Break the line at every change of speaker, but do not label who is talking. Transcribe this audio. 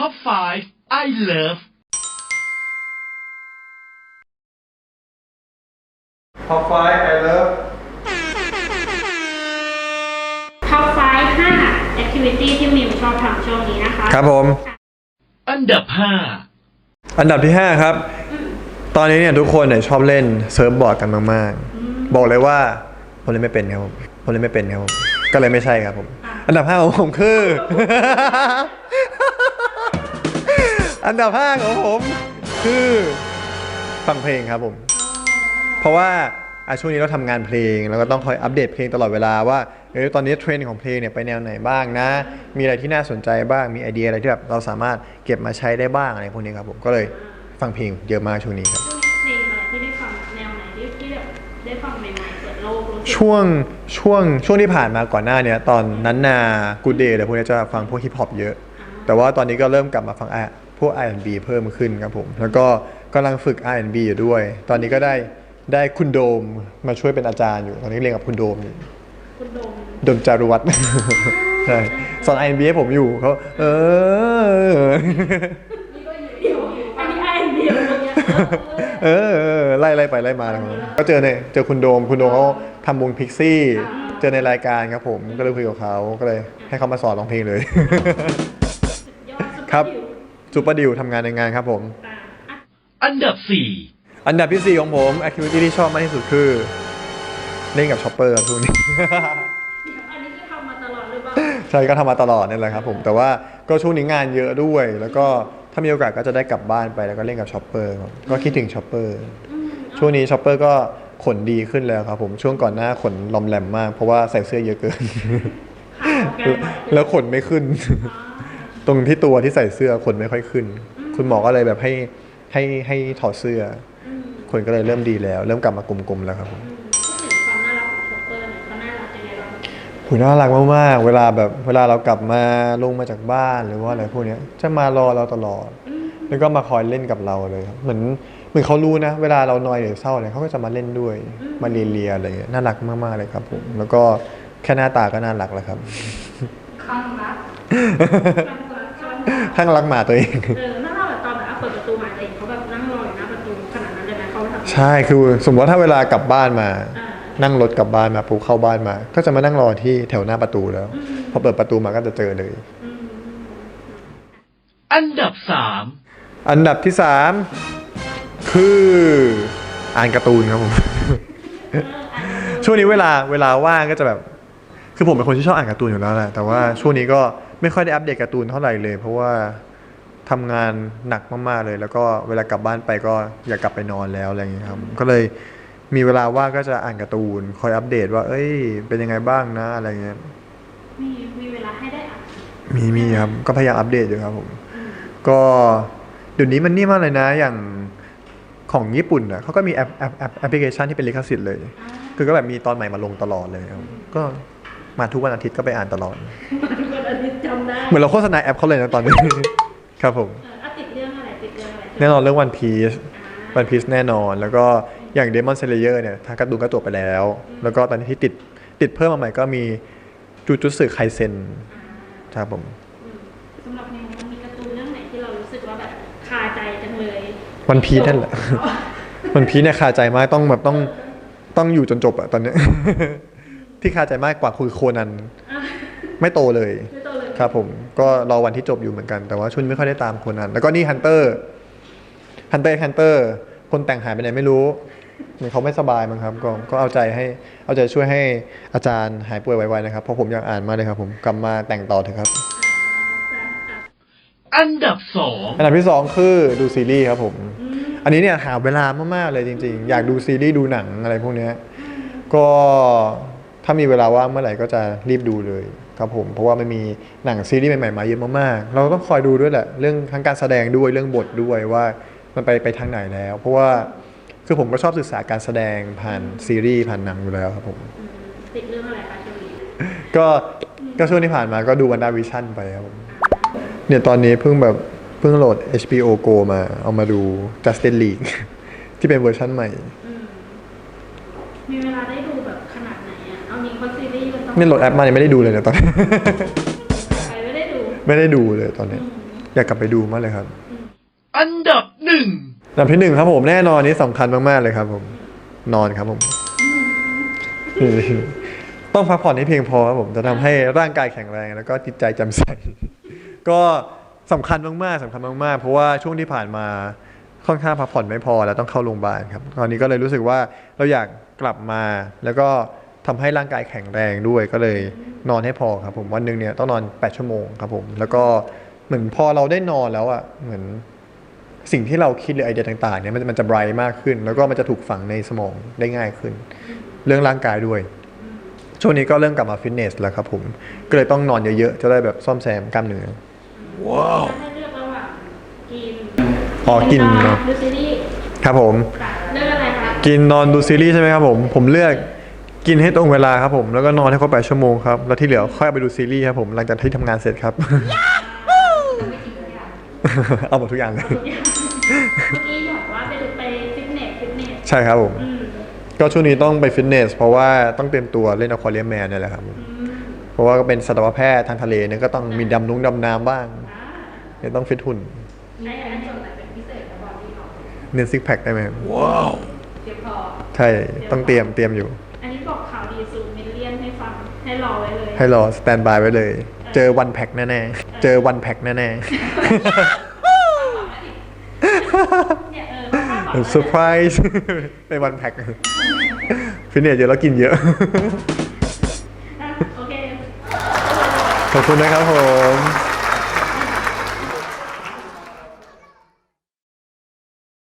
Top 5 I Love
ท็อปไฟไอเลิฟ
ท็อปไฟ5 activity ที่มิมชอบทำช่วงนี้นะคะ
ครับผม
อันดับ
อันดับที่ 5 ครับ ตอนนี้เนี่ยทุกคนเนี่ยชอบเล่นเซิร์ฟบอร์ดกันมากๆ บอกเลยว่าผมเล่นไม่เป็นครับผมผมเล่นไม่เป็นครับผมก็เลยไม่ใช่ครับผม อันดับ5ของผมคือ อันดับ5ของผมคือฟังเพลงครับผม เพราะว่าอะช่วงนี้เราทำงานเพลงแล้วก็ต้องคอยอัปเดตเพลงตลอดเวลาว่าเออตอนนี้เทรนด์ของเพลงเนี่ยไปแนวไหนบ้างนะ มีอะไรที่น่าสนใจบ้างมีไอเดียอะไรที่แบบเราสามารถเก็บมาใช้ได้บ้างอะไรพวกนี้ครับผมก็เลยฟังเพลงเยอะมากช่วงนี้ครับ
เพลงอะไรที่ได้ฟังแนวไหนที่ที่แบบได้ฟังใหม่ๆเปิดโลกรู้สึก
ช่วงช่วงช่วงที่ผ่านมาก่อนหน้าเนี้ยตอนนั้นนากูเดย์อะไรพวกนี้จะฟังพวกฮิปฮอปเยอะ แต่ว่าตอนนี้ก็เริ่มกลับมาฟังอะ พวก R&B เพิ่มขึ้นครับผม แล้วก็กำลังฝึก R&B อยู่ด้วย ตอนนี้ก็ได้ได้คุณโดมมาช่วยเป็นอาจารย์อยู่ ตอนนี้เรียนกับคุณโดมอยู่
คุณโดม
โดมจารุวัฒน์ ใช่สอน R&B ให้ผมอยู่เขาเออ
นี่ก็อยู่เดียวอันนี้ไอเดียอะไรเงี้ย
เออเออไล่ไล่ไปไล่มาแล้วก็เจอเนี่ยเจอคุณโดม คุณโดมเขาทำวงพิกซี่ เจอในรายการครับผม ก็เลยคุยกับเขาก็เลยให้เขามาสอนร้องเพลงเลย
ยอดสุด
ครับ
อยู่
ซูเปอร์ดิวทำงานในงานครับผม
อะอะ
5อันดับ
อันดับที่ 4 ของผมแอคทิวิตี้ที่ชอบมากที่สุดคือ เล่นกับช็อปเปอร์ครับทุกนี้
เดี๋ยวอันนี้คือทำมาตลอดหรือเปล่า
ใช่ก็ทำมาตลอดนี่แหละครับผมแต่ว่าก็ช่วงนี้งานเยอะด้วย แล้วก็ถ้ามีโอกาสก็จะได้กลับบ้านไปแล้วก็เล่นกับช็อปเปอร์ครับก็คิดถึงช็อปเปอร์
อืม
ช่วงนี้ช็อปเปอร์ก็ขนดีขึ้นแล้วครับผมช่วงก่อนหน้าขนลอมแหลมมากเพราะว่าใส่เสื้อเยอะเกิน
ข่าวแกนใหม่
แล้วขนไม่ขึ้น ตรงที่ตัวที่ใส่เสื้อขนไม่ค่อยขึ้น คุณหมอก็เลยแบบให้ให้ให้ถอดเสื้อ
อืม
ขนก็เลยเริ่มดีแล้ว เริ่มกลับมากลมๆแล้วครับผม
พูดถึงความน่ารักของช็อปเปอร์เนี่ยเขาน่ารักยังไงบ้าง
หุยน่ารักมากๆ เวลาแบบเวลาเรากลับมาลงมาจากบ้านหรือว่าอะไรพวกเนี้ยจะมารอเราตลอด แล้วก็มาคอยเล่นกับเราเลยครับเหมือนเหมือนเขารู้นะ เวลาเรานอยหรือเศร้าอะไรเขาก็จะมาเล่นด้วย มาเลียๆอะไรเงี้ยน่ารักมากๆเลยครับผม แล้วก็แค่หน้าตาก็น่ารักแล้วครับ
ข้างรักข้างรัก ข้างรัก
ทั้งรักหมาตัวเอง
เออน่ารักแบบตอนแบบเปิดประตูมาเองเขาแบบนั่งรออยู่หน้าประตูขนาดนั้นเลยไหมเขาทำ
ใช่คือสมมติว่าถ้าเวลากลับบ้านมา
อ่า
นั่งรถกลับบ้านมาปุ๊บเข้าบ้านมา ก็จะมานั่งรอที่แถวหน้าประตูแล้ว พอเปิดประตูมาก็จะเจอเลย
อืม
4อันดับ3
อันดับที่สามคืออ่านการ์ตูนครับผมช่วงนี้เวลาเวลาว่างก็จะแบบ คือผมเป็นคนที่ชอบอ่านการ์ตูนอยู่แล้วแหละแต่ว่าช่วงนี้ก็ ไม่ค่อยได้อัปเดตการ์ตูนเท่าไหร่เลย เพราะว่าทำงานหนักมากๆเลย แล้วก็เวลากลับบ้านไปก็อยากกลับไปนอนแล้วอะไรอย่างเงี้ยครับก็เลยมีเวลาว่างก็จะอ่านการ์ตูน คอยอัปเดตว่า เอ้ย เป็นยังไงบ้างนะอะไรเงี้ย
มีมีเวลาให้ได้อ่าน
มีมีครับก็พยายามอัปเดตอยู่ครับผมก็เดี๋ยวนี้มันนี่มากเลยนะอย่างของญี่ปุ่นอะเขาก็มีแอปแอปแอปแอปพลิเคชันที่เป็นลิขสิทธิ์เลย คือก็แบบมีตอนใหม่มาลงตลอดเลยครับก็มาทุกวันอาทิตย์ก็ไปอ่านตลอด
ทุกคนอาทิตย์จำได้
เหมือนเราโฆษณาแอปเขาเลยนะตอนนี้ ครับผม
เอออะติดเรื่องอะไรติดเรื่องอะไร
แน่นอนเรื่องวันพีซ วันพีซแน่นอน แล้วก็อย่างเดมอนเซเลเยอร์เนี่ยทางการ์ตูนก็จบไปแล้ว แล้วก็ตอนนี้ที่ติดติดเพิ่มมาใหม่ก็มีจูจูสึไคเซนครับผม
อืมสำหรับนิวมันมีการ์ตูนเรื่องไหนที่เรารู้สึกว่าแบบคาใจจังเลย
วันพีซนั่นแหละวันพีซเนี่ยคาใจมากต้องแบบต้องต้องอยู่จนจบอะตอนเนี้ย ที่คาใจมากกว่าคือโคนัน
อะ
ไม่โตเลย
ไม่ต้องเลย
ครับผมก็รอวันที่จบอยู่เหมือนกันแต่ว่าชุนไม่ค่อยได้ตามโคนันแล้วก็นี่ฮันเตอร์ฮันเตอร์ฮันเตอร์คนแต่งหายไปไหนไม่รู้เหมือนเขาไม่สบายมั้งครับ ก็ก็เอาใจให้เอาใจช่วยให้อาจารย์หายป่วยไวๆนะครับเพราะผมอยากอ่านมากเลยครับ ผมกลับมาแต่งต่อเถอะครับ
อันดับ
อันดับที่สองคือดูซีรีส์ครับผม อันนี้เนี่ยหาเวลามากๆเลยจริง ๆ อยากดูซีรีส์ดูหนังอะไรพวกเนี้ยก็ถ้ามีเวลาว่างเมื่อไหร่ก็จะรีบดูเลย ครับผมเพราะว่ามันมีหนังซีรีส์ใหม่ๆมาเยอะมากๆเราต้องคอยดูด้วยแหละเรื่องทั้งการแสดงด้วยเรื่องบทด้วยว่ามันไปไปทางไหนแล้ว เพราะว่าคือผมก็ชอบศึกษาการแสดงผ่านซีรีส์ผ่านหนังอยู่แล้วครับผม
อืมติดเรื่องอะไรคะช่วงนี้
ก็ก็ช่วงที่ผ่านมาก็ดูวันดาวิชั่นไปครับผมเนี่ยตอนนี้เพิ่งแบบเพิ่งโหลด HBO Go มาเอามาดู Justice League ที่เป็นเวอร์ชั่นใหม่
อืมมีเวลาได้ดูแบบขนาดไหนอะ เอานี้เพราะซีรีส์มันต้อง
นี่โหลดแอปมายังไม่ได้ดูเลยเนี่ยตอนนี้
ใครไม่ได้ดู
ไม่ได้ดูเลยตอนนี้
อืม
อยากกลับไปดูมากเลยครับ
อันดับหนึ่ง
อันดับที่หนึ่งครับผมแน่นอนนี่สำคัญมาก ๆ เลยครับ ผม นอนครับผม ต้องพักผ่อนให้เพียงพอครับผมจะทำให้ร่างกายแข็งแรง แล้วก็จิตใจแจ่มใส ก็สำคัญมากๆสำคัญมากๆ เพราะว่าช่วงที่ผ่านมาค่อนข้างพักผ่อนไม่พอแล้วต้องเข้าโรงพยาบาลครับตอนนี้ก็เลยรู้สึกว่าเราอยากกลับมาแล้วก็ ทำให้ร่างกายแข็งแรงด้วยก็เลยนอนให้พอครับผมวันหนึ่งเนี่ยต้องนอน 8 ชั่วโมงครับผมแล้วก็เหมือนพอเราได้นอนแล้วอะเหมือนสิ่งที่เราคิดหรือไอเดียต่างๆเนี่ยมันมันจะไบรท์มากขึ้น แล้วก็มันจะถูกฝังในสมองได้ง่ายขึ้น เรื่องร่างกายด้วย ช่วงนี้ก็เริ่มกลับมาฟิตเนสแล้วครับผมก็เลยต้องนอนเยอะๆจะได้แบบซ่อมแซมกล้ามเนื้อ
ว้าว
ให้เลือกระหว่างกิน
อ๋อกินเนอะ
ดูซีรีส์
ครับผม
เลือกอะไรคะ
กินนอนดูซีรีส์ใช่ไหมครับผมผมเลือก กินให้ตรงเวลาครับผมแล้วก็นอนให้ครบแปดชั่วโมงครับแล้วที่เหลือค่อยเอาไปดูซีรีส์ครับผมหลังจากที่ทำงานเสร็จครับ เอาหมดทุกอย่างเลย
เมื่อกี้บอกว่าไปดูไปฟิตเนสฟิตเนส
ใช่ครับผม
อืม
ก็ช่วงนี้ต้องไปฟิตเนส เพราะว่าต้องเตรียมตัวเล่นอควาเรียมแมนเนี่ยแหละครับผม
อืม
เพราะว่าก็เป็นสัตวแพทย์ทางทะเลเนี่ยก็ต้องมีดำนุ้งดำน้ำบ้าง
อ่า
เนี่ยต้องฟิตหุ่น
ใช้อันส่วนไหนเป็นพิเศษกับบอดี้เรา
เน้นซิกแพคได้ไหมครับ
ว้าว
เพียงพอ
ใช่ต้องเตรียมเตรียมอยู่
ให้รอไว้เลย
ให้รอสแตนบายไว้เลย เจอวันแพ็คแน่ๆ เจอวันแพ็คแน่
เนี่ยเออถ้าบอ
ๆ
กว่า
เซอร์ไพรส์ในวันแพ็คฟิตเนสเยอะแล้วกินเยอะ
อะโอเค
ขอบคุณนะครับผม